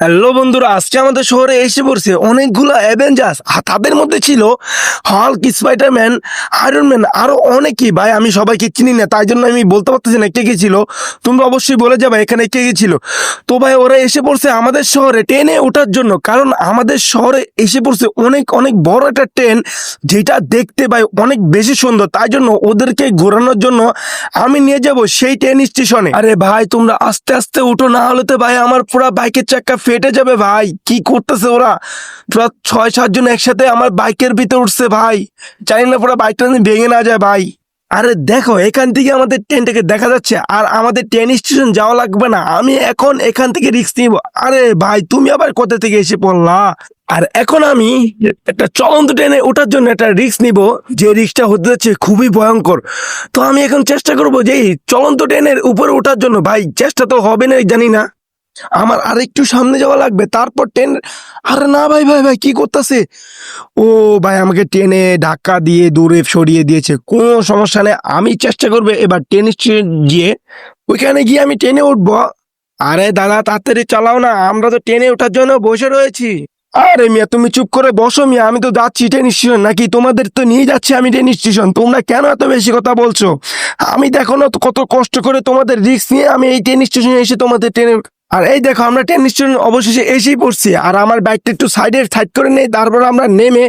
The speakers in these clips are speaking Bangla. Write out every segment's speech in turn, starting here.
হ্যালো বন্ধুরা, আজকে আমাদের শহরে এসে পড়ছে অনেকগুলো অ্যাভেঞ্জার্স আর তাদের মধ্যে ছিল হাল্ক স্পাইডারম্যান আয়রন ম্যান আরও অনেকেই। ভাই, আমি সবাইকে চিনি না, তাই জন্য আমি বলতে পারতেছি না কে কে ছিল। তোমরা অবশ্যই বলে যাবে এখানে কে কে ছিল। তো ভাই, ওরা এসে পড়ছে আমাদের শহরে ট্রেনে ওঠার জন্য, কারণ আমাদের শহরে এসে পড়ছে অনেক অনেক বড় একটা ট্রেন, যেটা দেখতে ভাই অনেক বেশি সুন্দর। তাই জন্য ওদেরকে ঘোরানোর জন্য আমি নিয়ে যাব সেই ট্রেন স্টেশনে। আরে ভাই, তোমরা আস্তে আস্তে উঠো, না হলে তো ভাই আমার পুরো বাইকের চাক্কা ফেটে যাবে ভাই। কি করতেছে ওরা? পুরো ছয় সাতজন একসাথে আমার বাইকের ভিতরে উঠছে ভাই। জানি না পুরো বাইকটা ভেঙে না যায় ভাই। আরে দেখো, এখান থেকে আমাদের ট্রেনটাকে দেখা যাচ্ছে, আর আমাদের ট্রেন স্টেশন যাওয়া লাগবে না। আমি এখন এখান থেকে রিক্স নিব। আরে ভাই, তুমি আবার কোথা থেকে এসে পড়লা? আর এখন আমি একটা চলন্ত ট্রেনে ওঠার জন্য একটা রিক্স নিব, যে রিক্সটা হতে যাচ্ছে খুবই ভয়ঙ্কর। তো আমি এখন চেষ্টা করব যে চলন্ত ট্রেনের উপরে ওঠার জন্য। ভাই, চেষ্টা তো হবে না জানি না। আমার আরেকটু সামনে যাওয়া লাগবে, তারপর ট্রেন আরে না ভাই ভাই ভাই, কি করতেছে? ও ভাই, আমাকে ট্রেনে ধাক্কা দিয়ে, দূরে সরিয়ে দিয়েছে, কোনো সমস্যা নেই, আমি চেষ্টা করব, এবার ট্রেন স্টেশন গিয়ে, ওইখানে গিয়ে আমি ট্রেনে উঠবো। আরে দাদা, তাড়াতাড়ি চালাও না, আমরা তো ট্রেনে ওঠার জন্য বসে রয়েছি। আরে মিয়া, তুমি চুপ করে বসো মিয়া, আমি তো যাচ্ছি ট্রেন স্টেশন নাকি তোমাদের তো নিয়ে যাচ্ছি আমি ট্রেন স্টেশন তোমরা কেন এত বেশি কথা বলছো? আমি দেখো না কত কষ্ট করে তোমাদের রিস্ক নিয়ে আমি এই ট্রেন স্টেশনে এসে তোমাদের ট্রেনে আর এই দেখো, আমরা ট্রেন স্টেশন অবশেষে এসেই পড়ছি। আর আমার বাইকটা একটু সাইডে সাইড করে নেই, তারপর আমরা নেমে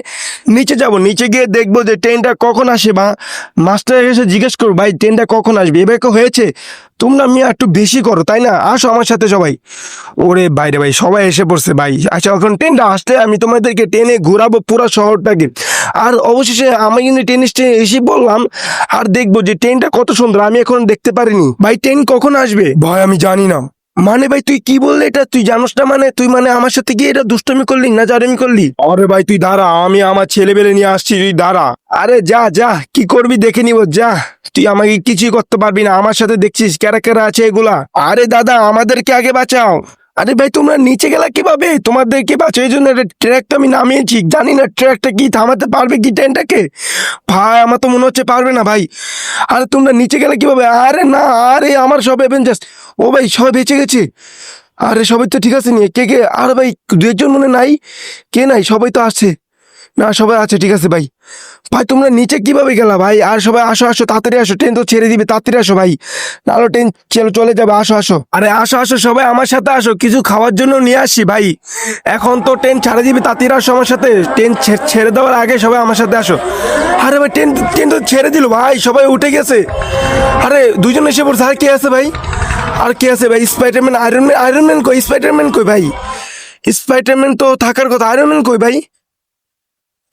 নিচে যাব। নিচে গিয়ে দেখব যে ট্রেনটা কখন আসে বা মাস্টার এসে জিজ্ঞেস করব ভাই ট্রেনটা কখন আসবে? এবার হয়েছে, তোমরা মিয়া একটু বেশি করো, তাই না? আসো আমার সাথে সবাই। ওরে বাইরে ভাই, সবাই এসে পড়ছে ভাই। আচ্ছা এখন ট্রেনটা আসলে আমি তোমাদেরকে ট্রেনে ঘোরাবো পুরো শহরটাকে। আর অবশেষে আমি কিন্তু ট্রেন স্টেশনে এসে বললাম আর দেখব যে ট্রেনটা কত সুন্দর, আমি এখন দেখতে পারিনি। ভাই ট্রেন কখন আসবে? ভাই, আমি জানি না। মানে ভাই তুই কি বললি এটা? তুই জানোস না মানে? তুই মানে আমার সাথে গিয়ে এটা দুষ্টমি করলি না জারেমি করলি? আরে ভাই তুই দাঁড়া আমি আমার ছেলে ছেলেবেলে নিয়ে আসছি তুই দাঁড়া। আরে যা যা কি করবি দেখে নিব যা। তুই আমাকে কিছুই করতে পারবি না আমার সাথে দেখছিস ক্যারা ক্যারা আছে এগুলা? আরে দাদা আমাদেরকে আগে বাঁচাও। আরে ভাই, তোমরা নিচে গেলা কীভাবে? তোমাদেরকে বাঁচাও এই জন্য ট্র্যাক তো আমি নামিয়েছি। জানি না ট্র্যাকটা কি, থামাতে পারবে কি ট্রেনটাকে ভাই, আমার তো মনে হচ্ছে পারবে না ভাই। আরে, তোমরা নিচে গেলে কীভাবে? আরে না, আরে, আমার সব অ্যাভেঞ্জার্স ও ভাই সব বেঁচে গেছে। আরে, সবাই তো ঠিক আছে নিয়ে। কে কে? আর ভাই দু একজন মনে নাই? কে নাই? সবাই তো আসছে। না, সবাই আছে, ঠিক আছে ভাই। ভাই, তোমরা নিচে কীভাবে গেলা ভাই? আর সবাই আসো আসো, তাড়াতাড়ি আসো ট্রেন তো ছেড়ে দিবে, তাড়াতাড়ি আসো ভাই। নাহলে ট্রেন চলে যাবে, আসো আসো। আরে, আসো আসো, সবাই আমার সাথে আসো, কিছু খাওয়ার জন্য নিয়ে আসি ভাই। এখন তো ট্রেন ছাড়ে দিবে, তাড়াতাড়ি আসো আমার সাথে। ট্রেন ছেড়ে দেওয়ার আগে সবাই আমার সাথে আসো। আরে ভাই ট্রেন ট্রেন তো ছেড়ে দিল ভাই, সবাই উঠে গেছে। আরে দুজন এসে পড়ছে, আর কে আছে ভাই? আর কে আছে ভাই? Spiderman iron man iron man কই? স্পাইডারম্যান কই ভাই? স্পাইডারম্যান তো থাকার কথা আয়রন ম্যান কই ভাই?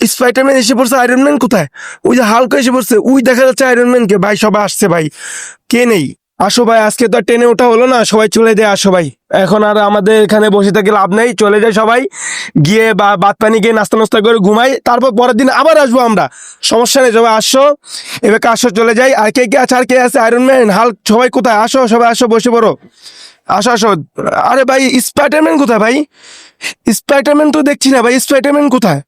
স্পাইডারম্যান এসে পড়ছে আয়রন ম্যান কোথায়? ওই যে হালকা এসে পড়ছে, ওই দেখা যাচ্ছে আয়রন ম্যানকে ভাই, সবাই আসছে ভাই। কে নেই? আসো ভাই, আজকে তো আর ট্রেনে ওঠা হলো না, সবাই চলে যায়, আসো ভাই। এখন আর আমাদের এখানে বসে থাকে লাভ নেই, চলে যায় সবাই। গিয়ে বা বাদ পানি গিয়ে নাস্তা নাস্তা করে ঘুমাই, তারপর পরের দিন আবার আসব আমরা। সমস্যা নেই, সবাই আসো। এবার আসো চলে যাই? আর কে কে আছে, আর কে আছে? আয়রন ম্যান হাল সবাই কোথায়? আসো, সবাই আসো, বসে পড়ো। আসো আসো। আরে ভাই স্পাইডারম্যান কোথায় ভাই? স্পাইডারম্যান তো দেখছি না ভাই স্পাইডারম্যান কোথায়?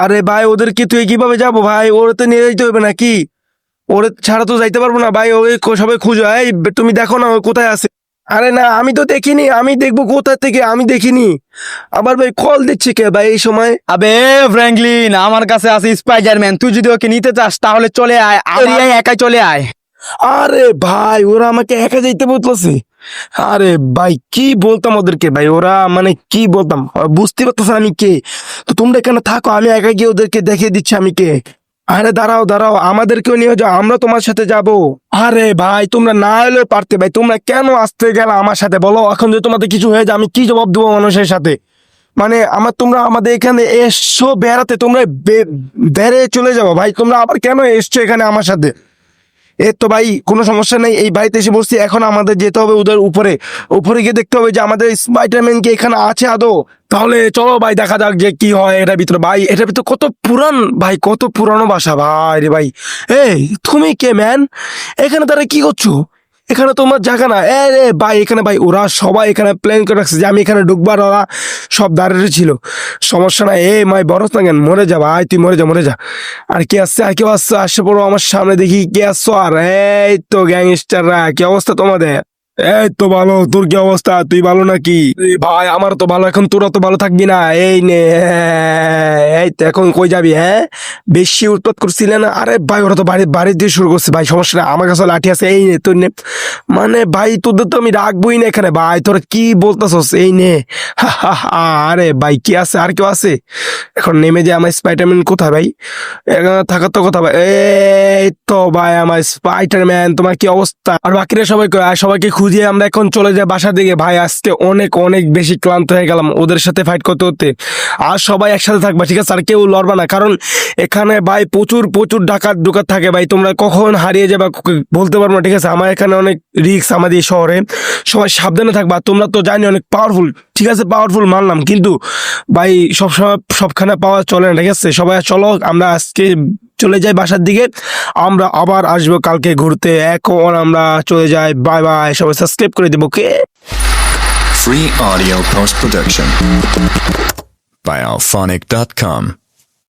আরে ভাই ওদেরকে তুই কীভাবে যাব ভাই? ওরা তো নিয়ে যাইতে হবে নাকি? ওরে ছাড়া তো যাইতে পারব না ভাই ওই কো- সবাই খুঁজো। এই তুমি দেখো না ও কোথায় আছে। আরে না আমি তো দেখিনি আমি দেখব কোথা থেকে আমি দেখিনি। আবার ভাই কল দিচ্ছে কে ভাই এই সময়? আবে ফ্র্যাঙ্কলিন আমার কাছে আছে স্পাইডারম্যান তুই যদি ওকে নিতে চাস তাহলে চলে আয়। এরিয়ায় একাই চলে আয়। আরে ভাই ওরা আমাকে একা যাইতে বলতেছে। আরে ভাই, কি বলতাম ওদেরকে ভাই? ওরা মানে কি বলতাম? বুঝতে পারতেছে আমি কে? তো তোমরা এখানে থাকো, আমি একা গিয়ে ওদেরকে দেখিয়ে দিচ্ছি আমি কে। আরে দাঁড়াও দাঁড়াও, আমাদেরকেও নিয়ে যাও, আমরা তোমার সাথে যাব। আরে ভাই, তোমরা না এলেও পারতে ভাই, তোমরা কেন আসতে গেলে আমার সাথে? বলো, এখন যদি তোমাদের কিছু হয়ে যায়, আমি কি জবাব দেবো মানুষের সাথে? মানে আমার, তোমরা আমাদের এখানে এসছো বেড়াতে, তোমরা বেড়ে চলে যাব। ভাই, তোমরা আবার কেন এসছো এখানে আমার সাথে? এর তো ভাই, কোনো সমস্যা নেই, এই বাড়িতে এসে বসছি, এখন আমাদের যেতে হবে ওদের উপরে। উপরে গিয়ে দেখতে হবে যে আমাদের স্পাইডারম্যান কি এখানে আছে আদৌ। তাহলে চলো ভাই, দেখা যাক যে কি হয় এটা ভিতরে। ভাই এটা ভিতরে কত পুরান, ভাই, কত পুরানো বাসা, ভাই রে ভাই। এই, তুমি কে ম্যান এখানে তারা কি করছ? এখানে তোমার জায়গা না। এ রে ভাই, এখানে ভাই, ওরা সবাই এখানে প্ল্যান করে রাখছে যে আমি এখানে ঢুকবার ওরা সব দাঁড়িয়ে ছিল সমস্যা না এ, মাই বরস না কেন? মরে যা, ভাই, তুই মরে যা মরে যা। আর কে আসছে, আর কেউ আসছে? আসছে পড়ো আমার সামনে, দেখি কে আসছো। আর এই তো গ্যাংস্টাররা কি অবস্থা তোমাদের? এই তো ভালো, তোর কি অবস্থা? তুই ভালো নাকি? ভাই, আমার তো ভালো, এখন তোরা তো ভালো থাকবি না। এই নে, এই তো, এখন কই যাবি হ্যাঁ? বেশি উৎপাত করছিলে না? আরে ভাই, ওরা তো বাড়ি বাড়ি দিয়ে শুরু করছে। ভাই, সমস্যা না আমার কাছে লাঠি আছে। এই নে তোর নে। মানে ভাই, তোদের তো আমি রাখবোই না এখানে। ভাই, তোরা কি বলতেছস? এই নে। আরে ভাই, কি আছে? আর কেউ আছে? এখন নেমে যে আমার স্পাইডারম্যান কোথায়, ভাই? থাকার তো কথা, ভাই। এই তো, ভাই, আমার স্পাইডারম্যান তোমার কি অবস্থা? আর বাকিরা সবাই সবাইকে আর খুঁজিয়ে আমরা এখন চলে যাই বাসা দিকে। ভাই, আজকে অনেক অনেক বেশি ক্লান্ত হয়ে গেলাম। ওদের সাথে ফাইট করতে করতে। আর সবাই একসাথে থাকবা, ঠিক আছে? আর কেউ লড়বা না। কারণ এখানে ভাই প্রচুর প্রচুর ডাকাত, ডুকাত থাকে ভাই। তোমরা কখন হারিয়ে যাবে বলতে পারব না, ঠিক আছে? আমার এখানে অনেক রিক্স আমাদের এই শহরে। সবাই সাবধানে থাকবা। তোমরা তো জানি অনেক পাওয়ারফুল ঠিক আছে? পাওয়ারফুল মানলাম কিন্তু ভাই সব সময় সবখানে পাওয়া চলে না, ঠিক আছে? সবাই, চলো, আমরা আজকে চলে যাই বাসার দিকে। আমরা আবার আসব কালকে ঘুরতে। এখন আমরা চলে যাই। বাই বাই সবাই সাবস্ক্রাইব করে দেবো কে Free audio post production by alphonic.com.